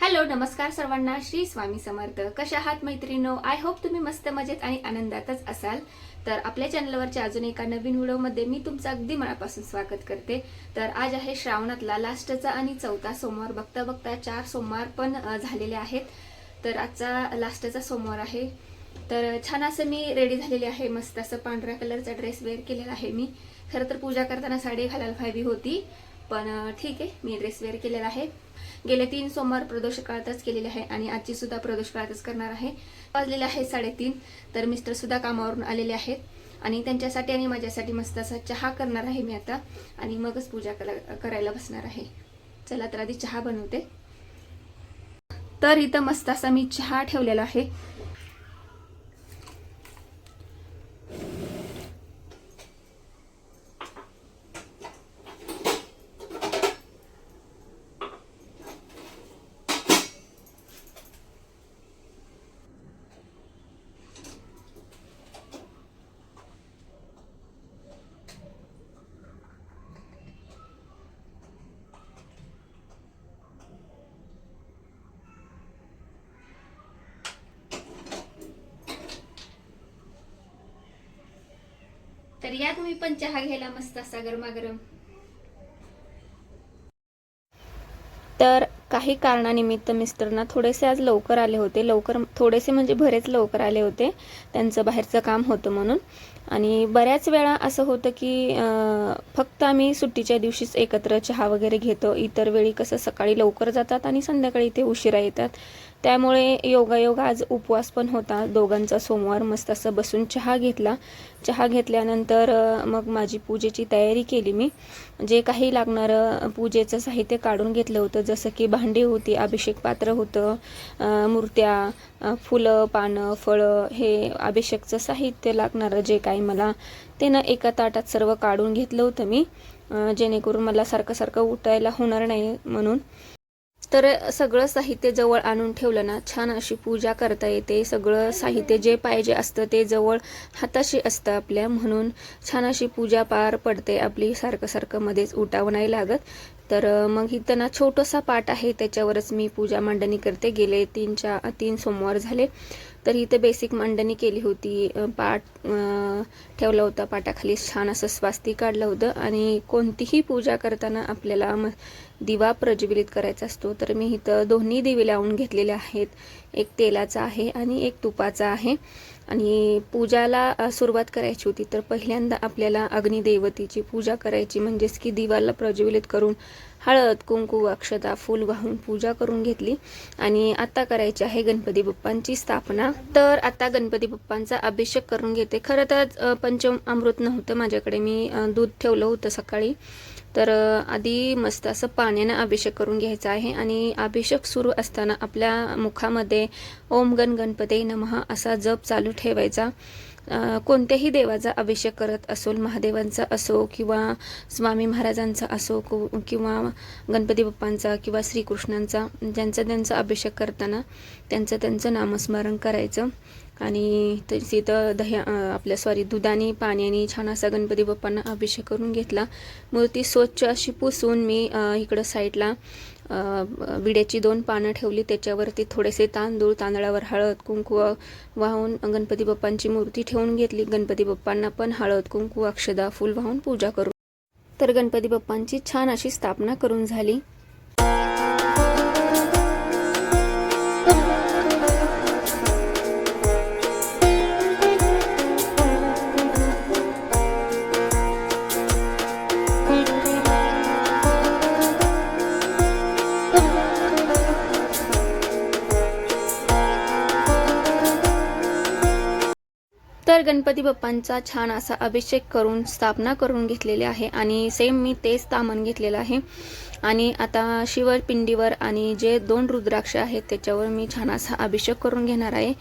Hello नमस्कार सर्वांना. श्री स्वामी समर्थ. कशा आहात मैत्रिणो? आय होप तुम्ही मस्त मजेत आणि आनंदातच असाल. तर आपल्या चॅनलवरच्या अजून एका नवीन व्हिडिओमध्ये मी तुमचं अगदी मनापासून स्वागत करते. तर आज आहे श्रावणातला लास्टचा आणि चौथा सोमवार. बघता बघता चार सोमवार पण झालेले आहेत. तर आजचा लास्टचा सोमवार आहे. तर छान असं मी रेडी झालेली आहे. मस्त असं पांढऱ्या कलरचा ड्रेस वेअर केलेला आहे मी. खरं तर पूजा करताना साडी घालायला हवी होती. पण ठीक आहे. मी ड्रेस वेअर केलेला आहे. गेले तीन सोमवार प्रदोष काळातच केलेले आहे आणि आजची सुद्धा प्रदोष काळातच करणार आहे. वाजलेले आहे साडेतीन तर मिस्टर सुद्धा कामावरून आलेले आहेत. आणि त्यांच्यासाठी आणि माझ्यासाठी मस्त असा चहा करणार आहे मी आता. आणि मगच पूजा करायला बसणार आहे. चला तर आधी चहा बनवते. तर इथं मस्त असा मी चहा ठेवलेला आहे. तर या तुम्ही पण चहा घ्यायला मस्त असा गरमागरम. तर काही कारणानिमित्त मिस्टरना थोडेसे आज लवकर आले होते. लवकर थोडेसे म्हणजे बरेच लवकर आले होते. त्यांचं बाहेरचं काम होतं म्हणून. आणि बऱ्याच वेळा असं होतं की फक्त आम्ही सुट्टीच्या दिवशीच एकत्र चहा वगैरे घेतो. इतर वेळी कसं सकाळी लवकर जातात आणि संध्याकाळी ते उशिरा येतात. त्यामुळे योगायोग आज उपवास पण होता. दोघांचा सोमवार मस्त असं बसून चहा घेतला. चहा घेतल्यानंतर मग माझी पूजेची तयारी केली मी. जे काही लागणारं पूजेचं साहित्य काढून घेतलं होतं जसं की भांडी होती अभिषेक पात्र होतं मूर्त्या फुलं पानं फळं हे अभिषेकचं साहित्य लागणारं जे काही मला ते ना एका ताटात सर्व काढून घेतलं होतं मी. जेणेकरून मला सारखं सारखं उठायला होणार नाही म्हणून. तर सगळं साहित्य जवळ आणून ठेवलं ना छान अशी पूजा करता येते. सगळं साहित्य जे पाहिजे असतं ते जवळ हाताशी असतं आपल्या. म्हणून छान अशी पूजा पार पडते आपली सारखं सारखं मध्येच उठावं नाही लागत. तर मग इथं ना छोटंसा पाठ आहे त्याच्यावरच मी पूजा मांडणी करते. गेले तीन चार तीन सोमवार झाले. तर इथं बेसिक मांडणी केली होती. पाट पाठ ठेवला होता. पाटाखाली छान असं स्वास्तिक काढलं होतं. आणि कोणतीही पूजा करताना आपल्याला म दिवा प्रज्वलित करायचा असतो. तर मी इथं दोन्ही दिवे लावून घेतलेले आहेत. एक तेलाचा आहे आणि एक तुपाचा आहे. आणि पूजाला सुरुवात करायची होती. तर पहिल्यांदा आपल्याला अग्निदेवतेची पूजा करायची. म्हणजेच की दिवाला प्रज्वलित करून हळद कुंकू अक्षता फूल वाहून पूजा करून घेतली. आणि आता करायची आहे गणपती बाप्पांची स्थापना. तर आता गणपती बाप्पांचा अभिषेक करून घेते. खरं तर पंचम अमृत नव्हतं माझ्याकडे. मी दूध ठेवलं होतं सकाळी. तर आधी मस्त असं पाण्यानं अभिषेक करून घ्यायचा आहे. आणि अभिषेक सुरू असताना आपल्या मुखामध्ये ओम गण गणपते नमः असा जप चालू ठेवायचा. कोणत्याही देवाचा अभिषेक करत असो महादेवांचा असो किंवा स्वामी महाराजांचा असो किंवा गणपती बाप्पांचा किंवा श्रीकृष्णांचा ज्यांचा त्यांचा अभिषेक करताना त्यांचं त्यांचं नामस्मरण करायचं. आणि तिथं दह्या आपल्या सॉरी दुधाने पाण्याने छान असा गणपती बाप्पांना अभिषेक करून घेतला. मूर्ती स्वच्छ अशी पुसून मी इकडं साईडला विड्याची दोन पानं ठेवली त्याच्यावरती थोडेसे तांदूळ तांदळावर हळद कुंकू वाहून गणपती बाप्पांची मूर्ती ठेवून घेतली. गणपती बाप्पांना पण हळद कुंकू अक्षदा फूल वाहून पूजा करू तर गणपती बाप्पांची छान अशी स्थापना करून झाली. गणपती बाप्पांचा छान असा अभिषेक करून स्थापना करून घेतलेली आहे आणि सेम मी तेच तामण घेतलेलं आहे. आणि आता शिवपिंडीवर आणि जे दोन रुद्राक्ष आहेत त्याच्यावर मी छान असा अभिषेक करून घेणार आहे.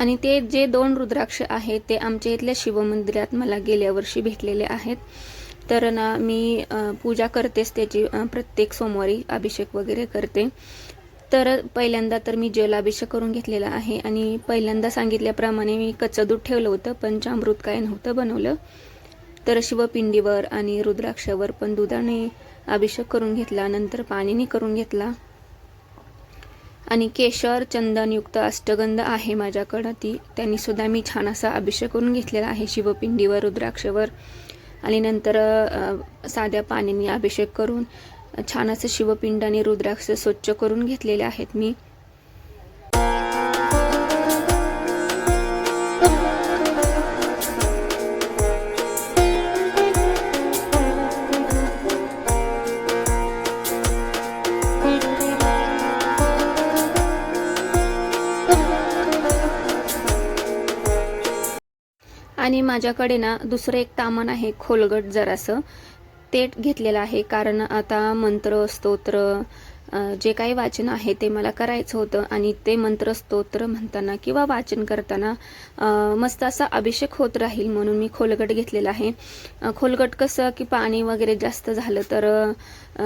आणि ते जे दोन रुद्राक्ष आहेत ते आमच्या इथल्या शिवमंदिरात मला गेल्या वर्षी भेटलेले आहेत. तर ना मी पूजा करतेच त्याची प्रत्येक सोमवारी अभिषेक वगैरे करते. तर पहिल्यांदा तर मी जलाभिषेक करून घेतलेला आहे आणि पहिल्यांदा सांगितल्याप्रमाणे मी कच्चं दूध ठेवलं होतं पण पंचामृत काय नव्हतं बनवलं. तर शिवपिंडीवर आणि रुद्राक्षावर पण दुधाने अभिषेक करून घेतला नंतर पाणीने करून घेतला. आणि केशर चंदनयुक्त अष्टगंध आहे माझ्याकडं ती त्यांनी सुद्धा मी छान असा अभिषेक करून घेतलेला आहे शिवपिंडीवर रुद्राक्षवर. आणि नंतर साध्या पाण्याने अभिषेक करून छान असं शिवपिंड आणि रुद्राक्ष स्वच्छ करून घेतलेले आहेत मी. आणि माझ्याकडे ना दुसरं एक तामण आहे खोलगट जरासं. ते घेतलेलं आहे. कारण आता मंत्र स्तोत्र जे काही वाचन आहे ते मला करायचं होतं. आणि ते मंत्र स्तोत्र म्हणताना किंवा वाचन करताना मस्त असा अभिषेक होत राहील म्हणून मी खोलगट घेतलेला आहे. खोलगट कसं की पाणी वगैरे जास्त झालं तर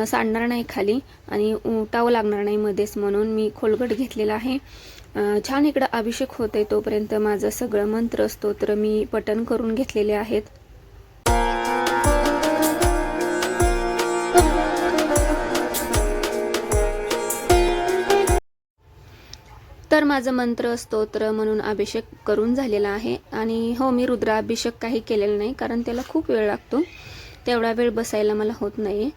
सांडणार नाही खाली आणि उटावं लागणार नाही मध्येच म्हणून मी खोलगट घेतलेला आहे. छान इकडं अभिषेक होत आहे तोपर्यंत माझं सगळं मंत्र स्तोत्र मी पठण करून घेतलेले आहेत. तर माझं मंत्र स्तोत्र म्हणून अभिषेक करून झालेला आहे. आणि हो मी रुद्राभिषेक काही केलेला नाही कारण त्याला खूप वेळ लागतो. तेवढा वेळ बसायला मला होत नाही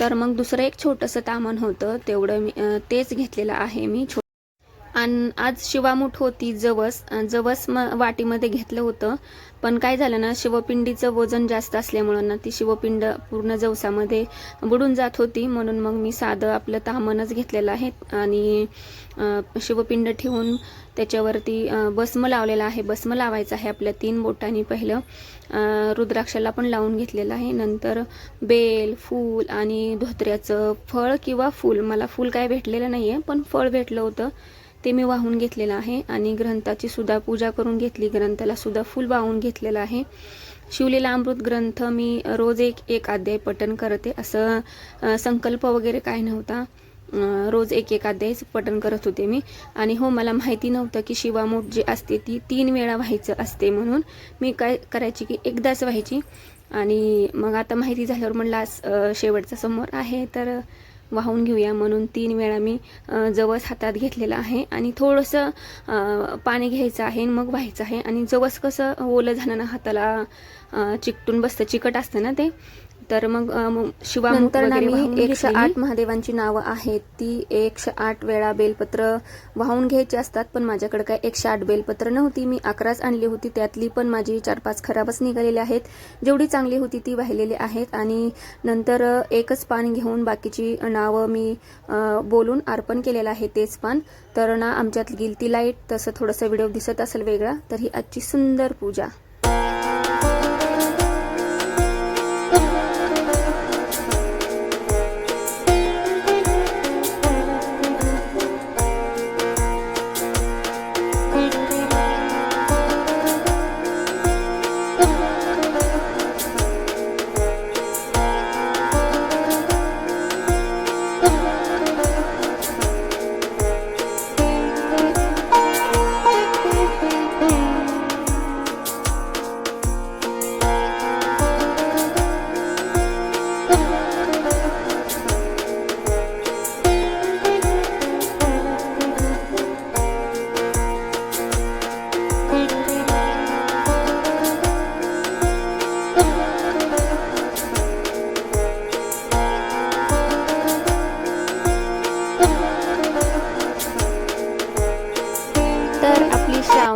तर मग दुसरं एक छोटंसं तामण होतं. तेवढं मी तेच घेतलेलं आहे मी छो आणि आज शिवामूठ होती जवस जवस म वाटीमध्ये घेतलं होतं. पण काय झालं ना शिवपिंडीचं वजन जास्त असल्यामुळं ना ती शिवपिंड पूर्ण जवसामध्ये बुडून जात होती. म्हणून मग मी साधं आपलं तामणच घेतलेलं आहे आणि शिवपिंड ठेवून त्याच्यावरती बस्म भस्म लावलेला आहे. भस्म लावायचं आहे आपल्या तीन बोटांनी पहिलं. रुद्राक्षाला पण लावून घेतलेलं आहे. नंतर बेल फूल आणि धोत्र्याचं फळ किंवा फूल. मला फूल काय भेटलेलं नाही आहे पण फळ भेटलं होतं. ते मी वाहून घेतलेलं आहे आणि ग्रंथाची सुद्धा पूजा करून घेतली. ग्रंथाला सुद्धा फुल वाहून घेतलेलं आहे. शिवलेला अमृत ग्रंथ मी रोज एक एक अध्याय पठण करते. असं संकल्प वगैरे काय नव्हता. रोज एक एक अध्यायच पठण करत होते मी. आणि हो मला माहिती नव्हतं की शिवामूठ जी असते ती तीन वेळा व्हायचं असते म्हणून मी काय करायची की एकदाच व्हायची. आणि मग आता माहिती झाल्यावर म्हणलं आज शेवटचा समोर आहे. तर वाहून घेऊया म्हणून तीन वेळा मी जवस हातात घेतलेलं आहे आणि थोडंसं पाणी घ्यायचं आहे आणि मग व्हायचं आहे. आणि जवस कसं ओलं झालं ना हाताला चिकटून बसतं चिकट असतं ना ते तर मग शिवामूठ नंतर मी एकशे. आठ महादेवांची नावं आहेत. ती एकशे आठ वेळा बेलपत्र वाहून घ्यायची असतात पण माझ्याकडे काय एकशे आठ बेलपत्र नव्हती. मी अकराच आणली होती त्यातली पण माझी चार पाच खराबच निघालेली आहेत. जेवढी चांगली होती ती वाहिलेली आहेत. आणि नंतर एकच पान घेऊन बाकीची नावं मी बोलून अर्पण केलेलं आहे तेच पान. तर ना आमच्यात गिलती लाइट तसं थोडंसं व्हिडिओ दिसत असेल वेगळा तर ही आजची सुंदर पूजा.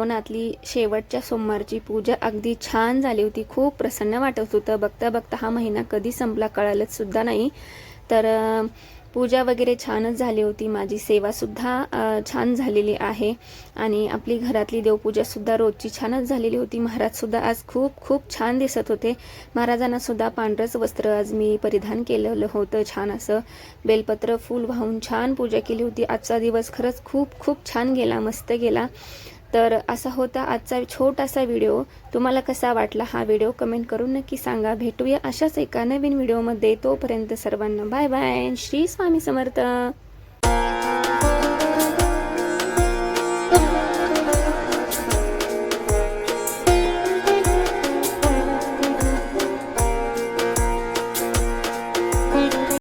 श्रावणातली शेवटच्या सोमवारची पूजा अगदी छान झाली होती. खूप प्रसन्न वाटत होतं. बघता बघता हा महिना कधी संपला कळालंच सुद्धा नाही. तर पूजा वगैरे छानच झाली होती. माझी सेवासुद्धा छान झालेली आहे. आणि आपली घरातली देवपूजासुद्धा रोजची छानच झालेली होती. महाराजसुद्धा आज खूप खूप छान दिसत होते. महाराजांनासुद्धा पांढरंच वस्त्र आज मी परिधान केलेलं होतं. छान असं बेलपत्र फूल वाहून छान पूजा केली होती. आजचा दिवस खरंच खूप खूप छान गेला मस्त गेला. तर असा होता आजचा छोटासा व्हिडिओ. तुम्हाला कसा वाटला हा व्हिडिओ कमेंट करून नक्की सांगा. भेटूया अशाच एका नवीन व्हिडिओमध्ये. तोपर्यंत सर्वांना बाय बाय. श्री स्वामी समर्थ.